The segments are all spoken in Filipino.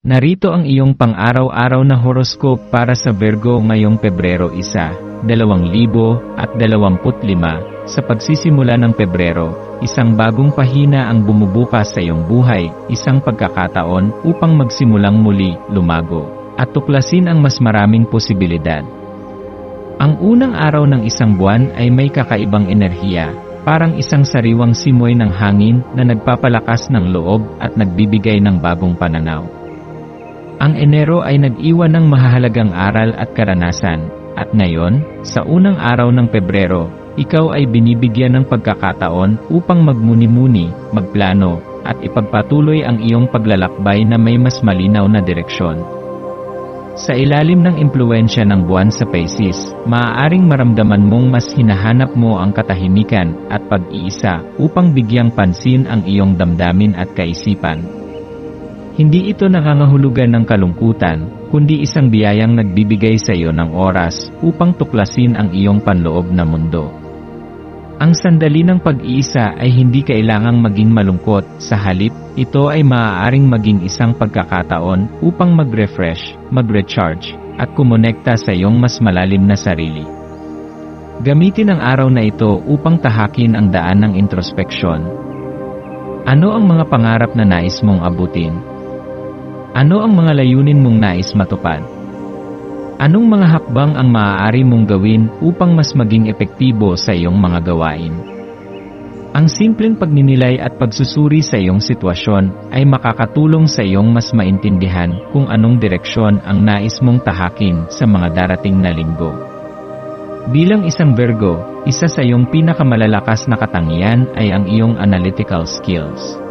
Narito ang iyong pang-araw-araw na horoscope para sa Virgo ngayong Pebrero 1, 2025, sa pagsisimula ng Pebrero, isang bagong pahina ang bumubukas sa iyong buhay, isang pagkakataon upang magsimulang muli, lumago, at tuklasin ang mas maraming posibilidad. Ang unang araw ng isang buwan ay may kakaibang enerhiya, parang isang sariwang simoy ng hangin na nagpapalakas ng loob at nagbibigay ng bagong pananaw. Ang Enero ay nag-iwan ng mahahalagang aral at karanasan, at ngayon, sa unang araw ng Pebrero, ikaw ay binibigyan ng pagkakataon upang magmuni-muni, magplano, at ipagpatuloy ang iyong paglalakbay na may mas malinaw na direksyon. Sa ilalim ng impluensya ng buwan sa Pisces, maaaring maramdaman mong mas hinahanap mo ang katahimikan at pag-iisa upang bigyang pansin ang iyong damdamin at kaisipan. Hindi ito nangangahulugan ng kalungkutan, kundi isang biyayang nagbibigay sa iyo ng oras upang tuklasin ang iyong panloob na mundo. Ang sandali ng pag-iisa ay hindi kailangang maging malungkot, sa halip, ito ay maaaring maging isang pagkakataon upang mag-refresh, mag-recharge, at kumonekta sa iyong mas malalim na sarili. Gamitin ang araw na ito upang tahakin ang daan ng introspeksyon. Ano ang mga pangarap na nais mong abutin? Ano ang mga layunin mong nais matupad? Anong mga hakbang ang maaari mong gawin upang mas maging epektibo sa iyong mga gawain? Ang simpleng pagninilay at pagsusuri sa iyong sitwasyon ay makakatulong sa iyong mas maintindihan kung anong direksyon ang nais mong tahakin sa mga darating na linggo. Bilang isang Virgo, isa sa iyong pinakamalalakas na katangian ay ang iyong analytical skills.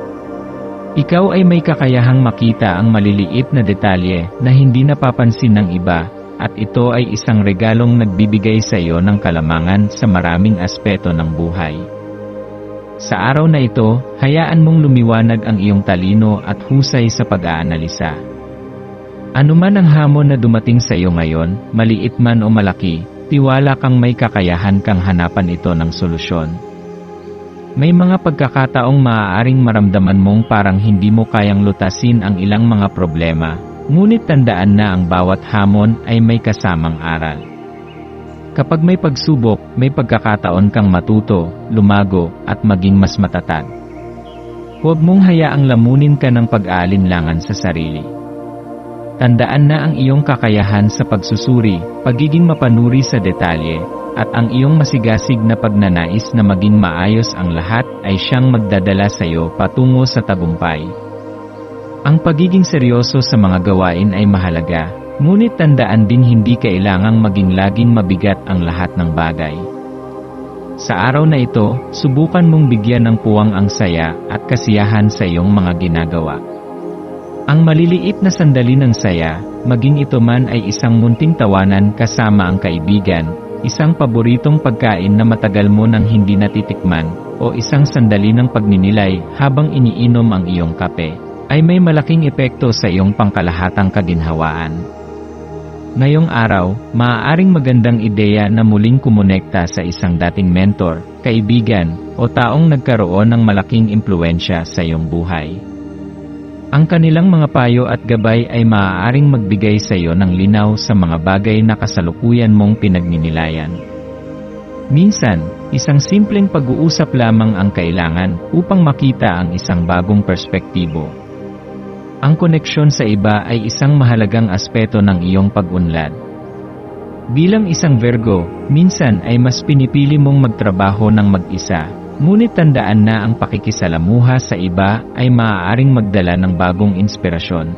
Ikaw ay may kakayahang makita ang maliliit na detalye na hindi napapansin ng iba, at ito ay isang regalong nagbibigay sa iyo ng kalamangan sa maraming aspeto ng buhay. Sa araw na ito, hayaan mong lumiwanag ang iyong talino at husay sa pag-aanalisa. Ano man ang hamon na dumating sa iyo ngayon, maliit man o malaki, tiwala kang may kakayahan kang hanapan ito ng solusyon. May mga pagkakataong maaaring maramdaman mong parang hindi mo kayang lutasin ang ilang mga problema, ngunit tandaan na ang bawat hamon ay may kasamang aral. Kapag may pagsubok, may pagkakataon kang matuto, lumago, at maging mas matatag. Huwag mong hayaang lamunin ka ng pag-aalinlangan sa sarili. Tandaan na ang iyong kakayahan sa pagsusuri, pagiging mapanuri sa detalye, at ang iyong masigasig na pagnanais na maging maayos ang lahat ay siyang magdadala sa iyo patungo sa tagumpay. Ang pagiging seryoso sa mga gawain ay mahalaga, ngunit tandaan din hindi kailangang maging laging mabigat ang lahat ng bagay. Sa araw na ito, subukan mong bigyan ng puwang ang saya at kasiyahan sa iyong mga ginagawa. Ang maliliit na sandali ng saya, maging ito man ay isang munting tawanan kasama ang kaibigan, isang paboritong pagkain na matagal mo nang hindi natitikman, o isang sandali ng pagninilay habang iniinom ang iyong kape, ay may malaking epekto sa iyong pangkalahatang kaginhawaan. Ngayong araw, maaaring magandang ideya na muling kumonekta sa isang dating mentor, kaibigan, o taong nagkaroon ng malaking impluensya sa iyong buhay. Ang kanilang mga payo at gabay ay maaaring magbigay sa iyo ng linaw sa mga bagay na kasalukuyan mong pinagninilayan. Minsan, isang simpleng pag-uusap lamang ang kailangan upang makita ang isang bagong perspektibo. Ang koneksyon sa iba ay isang mahalagang aspeto ng iyong pag-unlad. Bilang isang Virgo, minsan ay mas pinipili mong magtrabaho ng mag-isa, Ngunit tandaan na ang pakikisalamuha sa iba ay maaaring magdala ng bagong inspirasyon.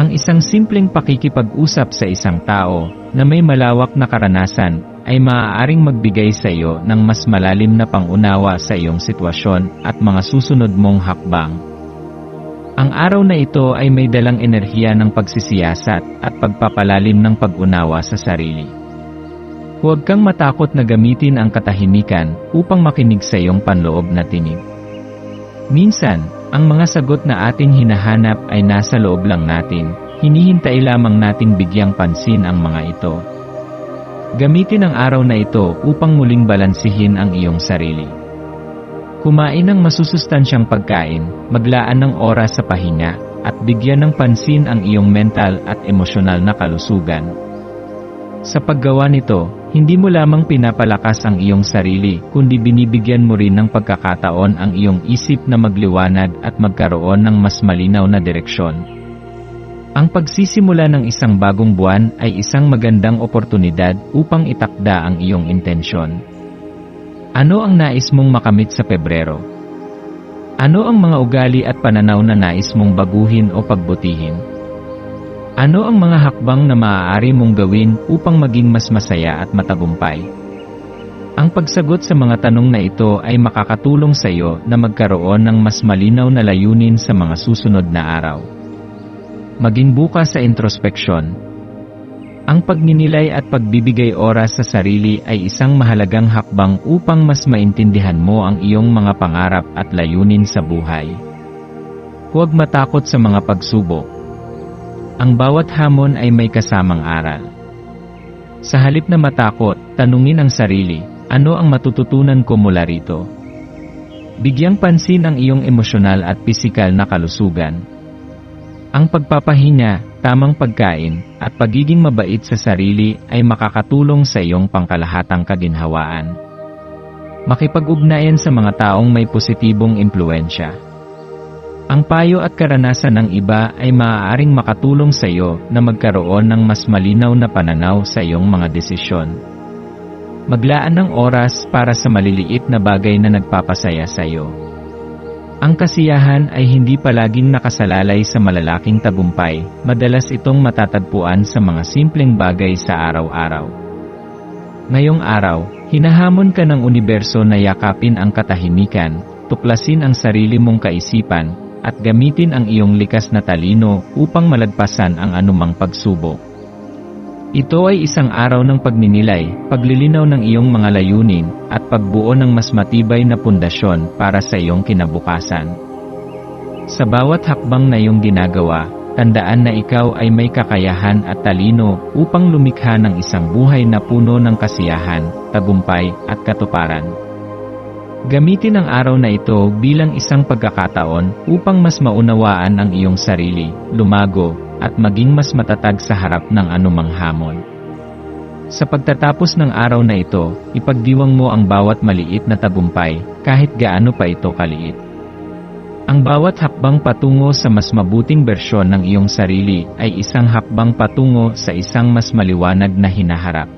Ang isang simpleng pakikipag-usap sa isang tao na may malawak na karanasan ay maaaring magbigay sa iyo ng mas malalim na pangunawa sa iyong sitwasyon at mga susunod mong hakbang. Ang araw na ito ay may dalang enerhiya ng pagsisiyasat at pagpapalalim ng pag-unawa sa sarili. Huwag kang matakot na gamitin ang katahimikan upang makinig sa iyong panloob na tinig. Minsan, ang mga sagot na ating hinahanap ay nasa loob lang natin, hinihintay lamang nating bigyang pansin ang mga ito. Gamitin ang araw na ito upang muling balansihin ang iyong sarili. Kumain ng masusustansyang pagkain, maglaan ng oras sa pahinga, at bigyan ng pansin ang iyong mental at emosyonal na kalusugan. Sa paggawa nito, hindi mo lamang pinapalakas ang iyong sarili, kundi binibigyan mo rin ng pagkakataon ang iyong isip na magliwanag at magkaroon ng mas malinaw na direksyon. Ang pagsisimula ng isang bagong buwan ay isang magandang oportunidad upang itakda ang iyong intensyon. Ano ang nais mong makamit sa Pebrero? Ano ang mga ugali at pananaw na nais mong baguhin o pagbutihin? Ano ang mga hakbang na maaari mong gawin upang maging mas masaya at matagumpay? Ang pagsagot sa mga tanong na ito ay makakatulong sa iyo na magkaroon ng mas malinaw na layunin sa mga susunod na araw. Maging bukas sa introspeksyon. Ang pagninilay at pagbibigay oras sa sarili ay isang mahalagang hakbang upang mas maintindihan mo ang iyong mga pangarap at layunin sa buhay. Huwag matakot sa mga pagsubok. Ang bawat hamon ay may kasamang aral. Sa halip na matakot, tanungin ang sarili, ano ang matututunan ko mula rito? Bigyang pansin ang iyong emosyonal at pisikal na kalusugan. Ang pagpapahinga, tamang pagkain, at pagiging mabait sa sarili ay makakatulong sa iyong pangkalahatang kaginhawaan. Makipag-ugnayan sa mga taong may positibong impluensya. Ang payo at karanasan ng iba ay maaaring makatulong sa iyo na magkaroon ng mas malinaw na pananaw sa iyong mga desisyon. Maglaan ng oras para sa maliliit na bagay na nagpapasaya sa iyo. Ang kasiyahan ay hindi palaging nakasalalay sa malalaking tagumpay, madalas itong matatagpuan sa mga simpleng bagay sa araw-araw. Ngayong araw, hinahamon ka ng universo na yakapin ang katahimikan, tuklasin ang sarili mong kaisipan, at gamitin ang iyong likas na talino upang malagpasan ang anumang pagsubok. Ito ay isang araw ng pagninilay, paglilinaw ng iyong mga layunin, at pagbuo ng mas matibay na pundasyon para sa iyong kinabukasan. Sa bawat hakbang na iyong ginagawa, tandaan na ikaw ay may kakayahan at talino upang lumikha ng isang buhay na puno ng kasiyahan, tagumpay, at katuparan. Gamitin ang araw na ito bilang isang pagkakataon upang mas maunawaan ang iyong sarili, lumago, at maging mas matatag sa harap ng anumang hamon. Sa pagtatapos ng araw na ito, ipagdiwang mo ang bawat maliit na tagumpay, kahit gaano pa ito kaliit. Ang bawat hakbang patungo sa mas mabuting bersyon ng iyong sarili ay isang hakbang patungo sa isang mas maliwanag na hinaharap.